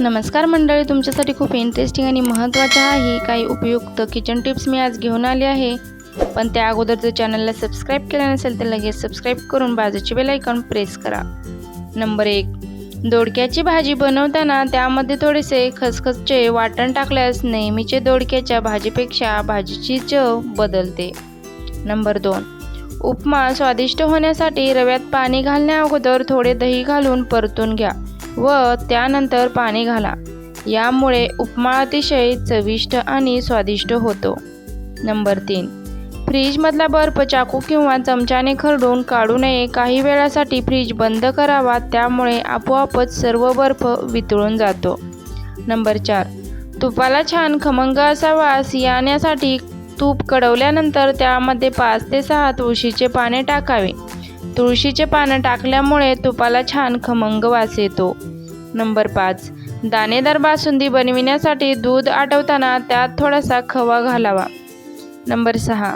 नमस्कार मंडळी तुमच्यासाठी खूप इंटरेस्टिंग आणि महत्त्वाच्या आहे काही उपयुक्त किचन टिप्स मी आज घेऊन आले आहे. पण त्या अगोदर जर चॅनलला सबस्क्राईब केलं नसेल तर लगेच सबस्क्राईब करून बाजूची बेलायकॉन प्रेस करा. नंबर एक दोडक्याची भाजी बनवताना त्यामध्ये थोडेसे खसखसचे वाटण टाकल्यास नेहमीचे दोडक्याच्या भाजीपेक्षा भाजीची चव बदलते. नंबर दोन उपमा स्वादिष्ट होण्यासाठी रव्यात पाणी घालण्या अगोदर थोडे दही घालून परतून घ्या. व त्यानंतर पाणी घाला. यामुळे उपमा अतिशय चविष्ट आणि स्वादिष्ट होतो. नंबर तीन. फ्रीजमधला बर्फ चाकू किंवा चमच्याने खरडून काढू नये. काही वेळासाठी फ्रीज बंद करावा. त्यामुळे आपोआपच सर्व बर्फ वितळून जातो. नंबर चार. तुपाला छान खमंग असा वास येण्यासाठी तूप कडवल्यानंतर त्यामध्ये पाच ते सहा तुळशीचे पाने टाकावे. तुळशीचे पानं टाकल्यामुळे तुपाला छान खमंग वास येतो. नंबर पाच. दाणेदार बासुंदी बनविण्यासाठी दूध आटवताना त्यात थोडासा खवा घालावा. नंबर सहा.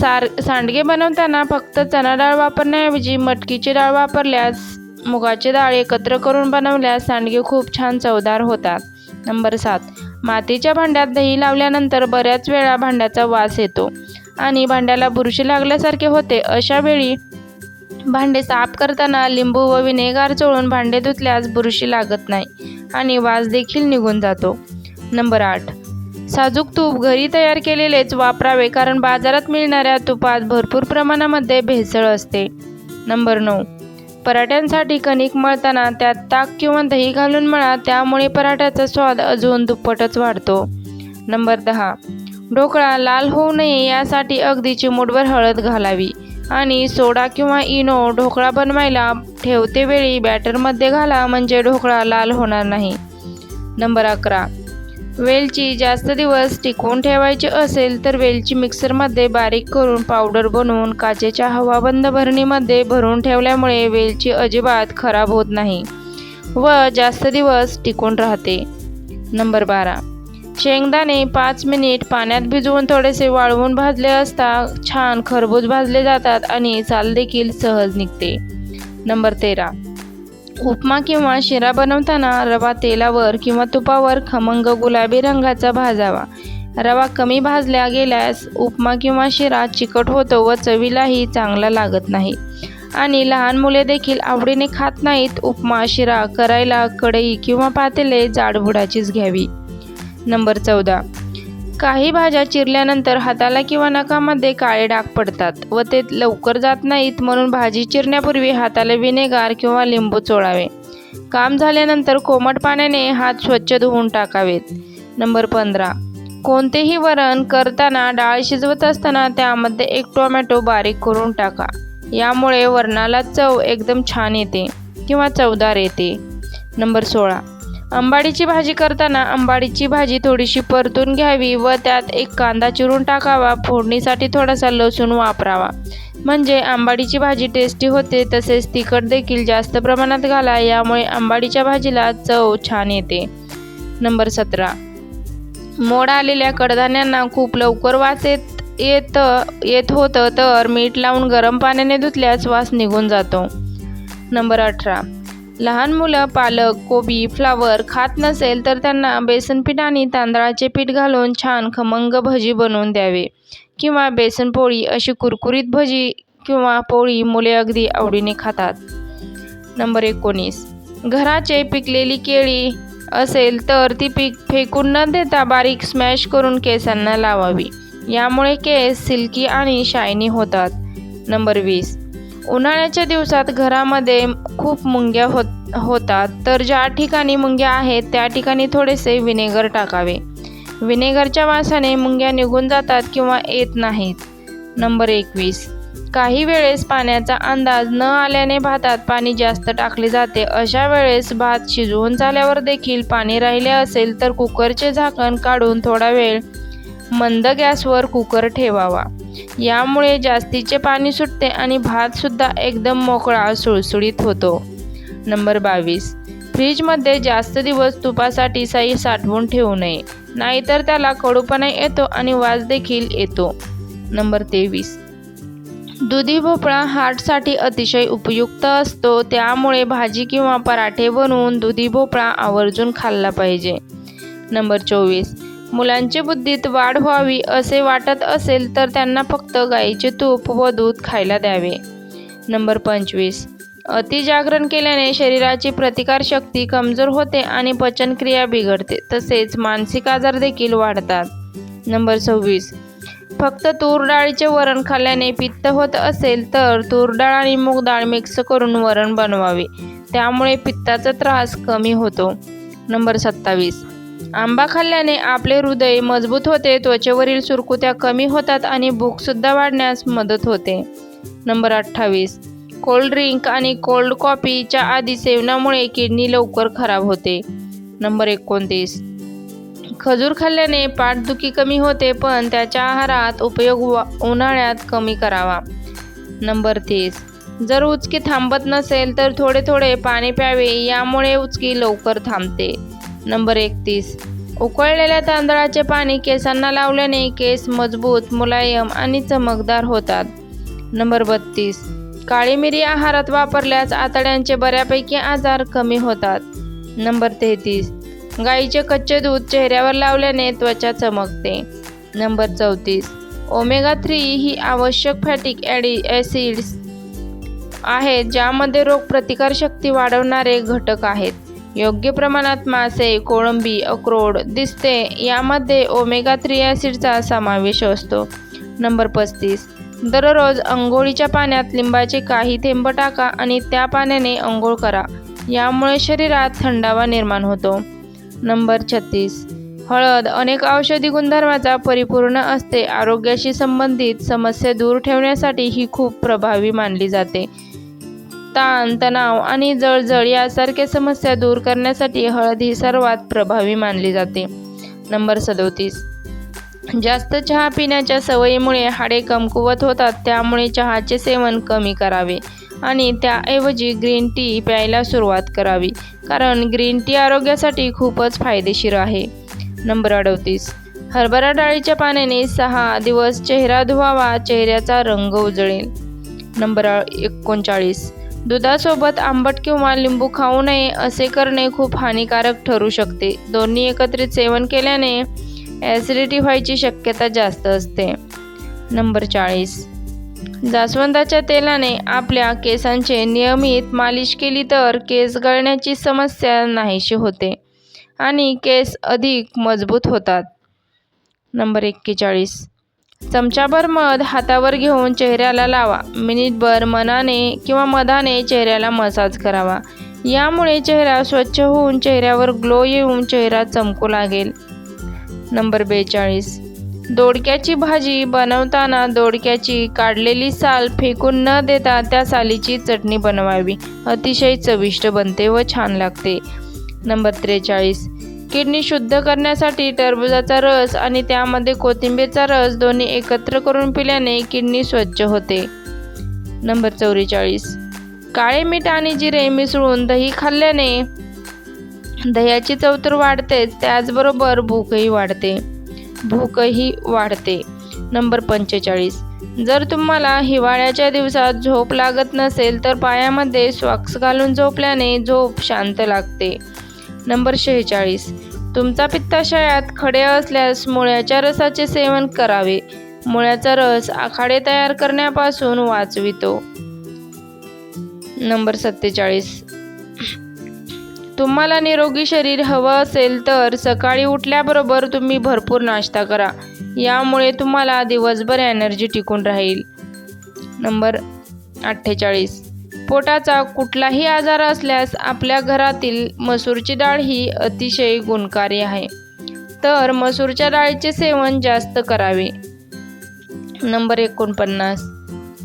सार सांडगे बनवताना फक्त चणा डाळ वापरण्याऐवजी मटकीची डाळ वापरल्यास मुगाची डाळ एकत्र करून बनवल्यास सांडगे खूप छान चवदार होतात. नंबर सात. मातीच्या भांड्यात दही लावल्यानंतर बऱ्याच वेळा भांड्याचा वास येतो आणि भांड्याला बुरशी लागल्यासारखे होते. अशा वेळी भांडे साफ करताना लिंबू व विनेगार चोळून भांडे धुतल्यास बुरशी लागत नाही आणि वास देखील निघून जातो. नंबर आठ. साजूक तूप घरी तयार केलेलेच वापरावे कारण बाजारात मिळणाऱ्या तुपात भरपूर प्रमाणामध्ये भेसळ असते. नंबर नऊ. पराठ्यांसाठी कणिक मळताना त्यात ताक किंवा दही घालून मळा त्यामुळे पराठ्याचा स्वाद अजून दुप्पटच वाढतो. नंबर दहा. ढोकळा लाल होऊ नये यासाठी अगदी चिमूटभर हळद घालावी. आणि सोडा किंवा इनो ढोकळा बनवायला ठेवते वेळी बॅटरमध्ये घाला म्हणजे ढोकळा लाल होणार नाही. नंबर अकरा. वेलची जास्त दिवस टिकवून ठेवायची असेल तर वेलची मिक्सरमध्ये बारीक करून पावडर बनवून काचेच्या हवाबंद भरणीमध्ये भरून ठेवल्यामुळे वेलची अजिबात खराब होत नाही व जास्त दिवस टिकून राहते. नंबर बारा. शेंगदाणे पाच मिनिट पाण्यात भिजवून थोडेसे वाळवून भाजले असता छान खरबूज भाजले जातात आणि साल देखील सहज निघते. नंबर तेरा. उपमा किंवा शिरा बनवताना रवा तेलावर किंवा तुपावर खमंग गुलाबी रंगाचा भाजावा. रवा कमी भाजल्या गेल्यास उपमा किंवा शिरा चिकट होतो व चवीलाही चांगला लागत नाही. आणि लहान मुले देखील आवडीने खात नाहीत उपमा शिरा करायला कढई किंवा पातेले जाडबुडाचीच घ्यावी. नंबर चौदा. काही भाज्या चिरल्यानंतर हाताला किंवा नखामध्ये काळे डाग पडतात व ते लवकर जात नाहीत म्हणून भाजी चिरण्यापूर्वी हाताला विनेगार किंवा लिंबू चोळावे. काम झाल्यानंतर कोमट पाण्याने हात स्वच्छ धुवून टाकावेत. नंबर पंधरा. कोणतेही वरण करताना डाळ शिजवत असताना त्यामध्ये एक टोमॅटो बारीक करून टाका. यामुळे वरणाला चव एकदम छान येते किंवा चवदार येते. नंबर सोळा. अंबाडीची भाजी करताना अंबाडीची भाजी थोडीशी परतून घ्यावी व त्यात एक कांदा चिरून टाकावा. फोडणीसाठी थोडासा लसूण वापरावा. म्हणजे आंबाडीची भाजी टेस्टी होते तसेच तिखट देखील जास्त प्रमाणात घाला यामुळे आंबाडीच्या भाजीला चव छान येते. नंबर सतरा. मोड आलेल्या कडधान्यांना खूप लवकर वास येत येत येत होतं तर मीठ लावून गरम पाण्याने धुतल्यास वास निघून जातो. नंबर अठरा. लहान मुलं पालक कोबी फ्लावर खात नसेल तर त्यांना बेसनपीठ आणि तांदळाचे पीठ घालून छान खमंग भजी बनवून द्यावे. किंवा बेसन पोळी अशी कुरकुरीत भजी किंवा पोळी मुले अगदी आवडीने खातात. नंबर एकोणीस. घराचे पिकलेली केळी असेल तर ती पीक फेकून न देता बारीक स्मॅश करून केसांना लावावी. यामुळे केस सिल्की आणि शायनी होतात. नंबर वीस. उन्हाळ्याच्या दिवसात घरामध्ये खूप मुंग्या होत होतात. तर ज्या ठिकाणी मुंग्या आहेत त्या ठिकाणी थोडेसे विनेगर टाकावे. विनेगरच्या वासाने मुंग्या निघून जातात किंवा येत नाहीत. नंबर एकवीस. काही वेळेस पाण्याचा अंदाज न आल्याने भातात पाणी जास्त टाकले जाते. अशा वेळेस भात शिजवून झाल्यावर देखील पाणी राहिले असेल तर कुकरचे झाकण काढून थोडा वेळ मंद गॅसवर कुकर ठेवावा. यामुळे जास्तीचे पाणी सुटते आणि भातसुद्धा एकदम मोकळा सुळसुळीत होतो. नंबर बावीस. फ्रीजमध्ये जास्त दिवस तुपासाठी साई साठवून ठेवू नये. नाहीतर त्याला कडूपणा येतो आणि वास देखील येतो. नंबर तेवीस. दुधी भोपळा हार्टसाठी अतिशय उपयुक्त असतो. त्यामुळे भाजी किंवा पराठे बनवून दुधी भोपळा आवर्जून खाल्ला पाहिजे. नंबर चोवीस. मुलांची बुद्धीत वाढ व्हावी असे वाटत असेल तर त्यांना फक्त गाईचे तूप व दूध खायला द्यावे. नंबर पंचवीस. अतिजागरण केल्याने शरीराची प्रतिकारशक्ती कमजोर होते आणि पचनक्रिया बिघडते तसेच मानसिक आजार देखील वाढतात. नंबर सव्वीस. फक्त तूर डाळीचे वरण खाल्ल्याने पित्त होत असेल तर तूर डाळ आणि मूग डाळ मिक्स करून वरण बनवावे. त्यामुळे पित्ताचा त्रास कमी होतो. नंबर सत्तावीस. आंबा खाल्ल्याने आपले हृदय मजबूत होते त्वचेवरील सुरकुत्या कमी होतात आणि भूकसुद्धा वाढण्यास मदत होते. नंबर अठ्ठावीस. कोल्ड ड्रिंक आणि कोल्ड कॉफीच्या आधी सेवनामुळे किडनी लवकर खराब होते. नंबर एकोणतीस. खजूर खाल्ल्याने पाठदुखी कमी होते पण त्याच्या आहारात उपयोग उन्हाळ्यात कमी करावा. नंबर तीस. जर उचकी थांबत नसेल तर थोडे थोडे पाणी प्यावे यामुळे उचकी लवकर थांबते. नंबर एकतीस. उकळलेल्या तांदळाचे पाणी केसांना लावल्याने केस मजबूत मुलायम आणि चमकदार होतात. नंबर बत्तीस. काळी मिरी आहारात वापरल्यास आतड्यांचे बऱ्यापैकी आजार कमी होतात. नंबर तेहतीस. गाईचे कच्चे दूध चेहऱ्यावर लावल्याने त्वचा चमकते. नंबर चौतीस. ओमेगा थ्री ही आवश्यक फॅटिक ॲडी ॲसिड्स आहेत ज्यामध्ये रोगप्रतिकारशक्ती वाढवणारे घटक आहेत. योग्य प्रमाणात मासे कोळंबी अक्रोड दिसते यामध्ये ओमेगा थ्री ॲसिडचा समावेश असतो. नंबर पस्तीस. दररोज अंघोळीच्या पाण्यात लिंबाचे काही थेंब टाका आणि त्या पाण्याने अंघोळ करा. यामुळे शरीरात थंडावा निर्माण होतो. नंबर छत्तीस. हळद अनेक औषधी गुणधर्माचा परिपूर्ण असते. आरोग्याशी संबंधित समस्या दूर ठेवण्यासाठी ही खूप प्रभावी मानली जाते. ताण तणाव आणि जळजळ यासारख्या समस्या दूर करण्यासाठी हळद ही सर्वात प्रभावी मानली जाते. नंबर सदोतीस. जास्त चहा पिण्याच्या सवयीमुळे हाडे कमकुवत होतात त्यामुळे चहाचे सेवन कमी करावे आणि त्याऐवजी ग्रीन टी प्यायला सुरुवात करावी कारण ग्रीन टी आरोग्यासाठी खूपच फायदेशीर आहे. नंबर अडतीस. हरभरा डाळीच्या पाण्याने सहा दिवस चेहरा धुवावा चेहऱ्याचा रंग उजळेल. नंबर एकोणचाळीस. दुधासोबत आंबट किंवा लिंबू खाऊ नये असे करणे खूप हानिकारक ठरू शकते. दोन्ही एकत्रित सेवन केल्याने ॲसिडिटी व्हायची शक्यता जास्त असते. नंबर चाळीस. जास्वंदाच्या तेलाने आपल्या केसांचे नियमित मालिश केली तर केस गळण्याची समस्या नाहीशी होते आणि केस अधिक मजबूत होतात. नंबर एक्केचाळीस. चमचाभर मध हातावर घेऊन चेहऱ्याला लावा. मिनिटभर मनाने किंवा मधाने चेहऱ्याला मसाज करावा. यामुळे चेहरा स्वच्छ होऊन चेहऱ्यावर ग्लो येऊन चेहरा चमकू लागेल. नंबर बेचाळीस. दोडक्याची भाजी बनवताना दोडक्याची काढलेली साल फेकून न देता त्या सालीची चटणी बनवावी. अतिशय चविष्ट बनते व छान लागते. नंबर त्रेचाळीस. किडनी शुद्ध करण्यासाठी टरबूजाचा रस आणि त्यामध्ये कोथिंबीरचा रस दोन्ही एकत्र करून पिल्याने किडनी स्वच्छ होते. नंबर चौवेचाळीस. काळे मीठ आणि जिरे मिसळून दही खाल्ल्याने दह्याची चव तर वाढतेच त्याचबरोबर भूकही वाढते. भूकही वाढते. नंबर पंचेचाळीस. जर तुम्हाला हिवाळ्याच्या दिवसात झोप लागत नसेल तर पायामध्ये सॉक्स घालून झोपल्याने झोप शांत लागते. नंबर शेहेचाळीस. तुमचा पित्ताशयात खडे असल्यास मुळ्याच्या रसाचे सेवन करावे. मुळ्याचा रस आखाडे तयार करण्यापासून वाचवितो. नंबर सत्तेचाळीस. तुम्हाला निरोगी शरीर हवं असेल तर सकाळी उठल्याबरोबर तुम्ही भरपूर नाश्ता करा. यामुळे तुम्हाला दिवसभर एनर्जी टिकून राहील. नंबर अठ्ठेचाळीस. पोटाचा कुठलाही आजार असल्यास आपल्या घरातील मसूरची डाळ ही अतिशय गुणकारी आहे. तर मसूरच्या डाळीचे सेवन जास्त करावे. नंबर एकोणपन्नास.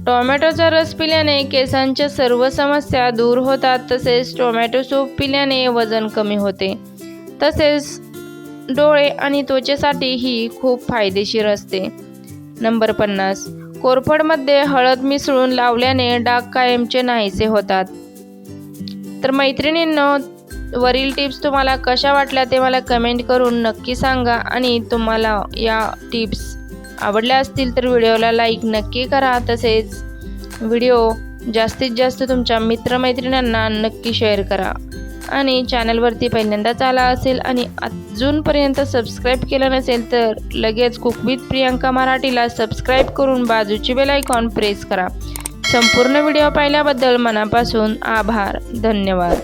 टोमॅटोचा रस पिल्याने केसांच्या सर्व समस्या दूर होतात तसेच टोमॅटो सूप पिल्याने वजन कमी होते. तसेच डोळे आणि त्वचेसाठी ही खूप फायदेशीर असते. नंबर पन्नास. कोरफडमध्ये हळद मिसळून लावल्याने डाग कायमचे नाहीसे होतात. तर मैत्रिणींनो वरील टिप्स तुम्हाला कशा वाटल्या ते मला कमेंट करून नक्की सांगा आणि तुम्हाला या टिप्स आवडल्या असतील तर व्हिडिओला लाईक नक्की करा. तसेच व्हिडिओ जास्तीत जास्त तुमच्या मित्रमैत्रिणींना नक्की शेअर करा. आणि चॅनलवरती पहिल्यांदाच आला असेल आणि अजूनपर्यंत सबस्क्राईब केलं नसेल तर लगेच कुक विथ प्रियांका मराठीला सबस्क्राईब करून बाजूची बेल आयकॉन प्रेस करा. संपूर्ण व्हिडिओ पाहिल्याबद्दल मनापासून आभार. धन्यवाद.